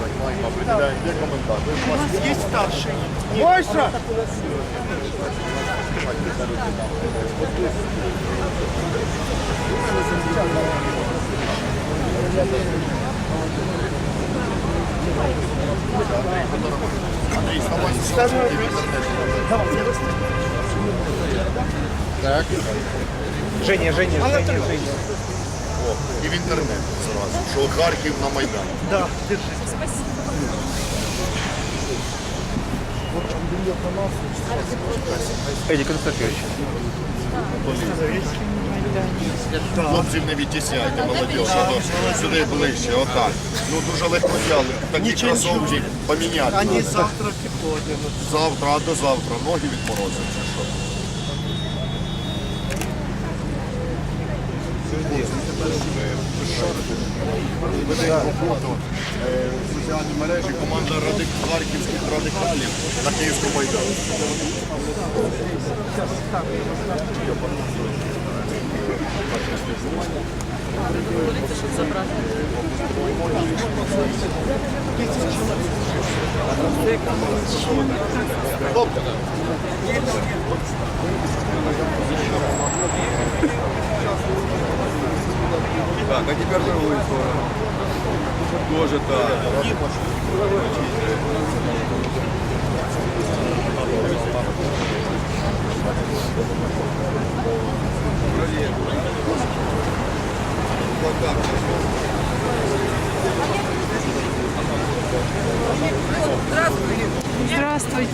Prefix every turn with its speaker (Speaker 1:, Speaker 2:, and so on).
Speaker 1: Определяем, где комментатор.
Speaker 2: У нас есть старший.
Speaker 1: Мойша! Андрей, вставай. Так.
Speaker 2: Женя, Женя, Женя, Женя.
Speaker 1: О, і в інтернет зразу, що Харків на Майдан.
Speaker 2: Да, держи.
Speaker 3: Эдик Константинович.
Speaker 1: Хлопців не відтісняйте, молодіж, а то сюди ближче, отак. Ну дуже легко взяли. Такі кросовки поміняти.
Speaker 2: Они
Speaker 1: треба.
Speaker 2: завтра приходят.
Speaker 1: Завтра, а до завтра ноги відморозять що? Веде роботу е, в соціальній мережі команда харківських радикалів на Київському майдані. Добре.
Speaker 4: Так, а тепер другою сторону. Тоже так. Пролево. Плакат. Здравствуйте. Здравствуйте.